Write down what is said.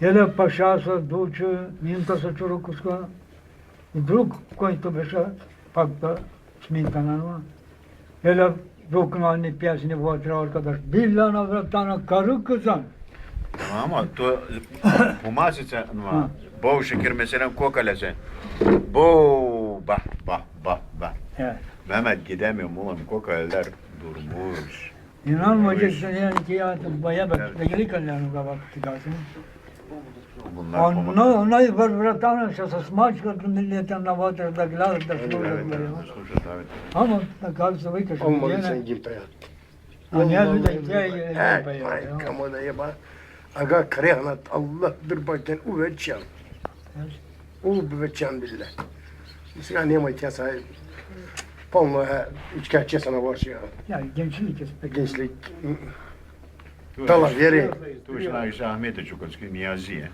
Еле пашаса дуче, минтаса чурукуска. И друг, който беше пак да сминтана, еле друг на ни пясни вътре arkadaş. Била на врата на karı kızan. Ama tu humasitse Ha. ama boğ şekir mesela kokalese. Boğ bah bah bah bah. Evet. Mehmet gidemiyorum ulan kokaleler durmuş. İnanmayacaksın yani ki ya baya bak. Begeli kalyanı da bak çıkarsın. Bunlar Ona, komut- ona i vratana se sa smačkati milijetan na vatru da gledate da evet. Ama na kraju se vikaš. Olmadı sen gimpaya. A ne ljudi gdje je He, pa ay, je. kamo da jeba. Aga kare anat Allah bir bakken uveçyan. Ulu uveçyan billah. Mesela nema tiyasa. Palma he, üçkağıtçı sana var ya. Ya gençlik. Gençlik. Tala, vjeri. Tu është na isha Ahmete që këtë shkimi Azije.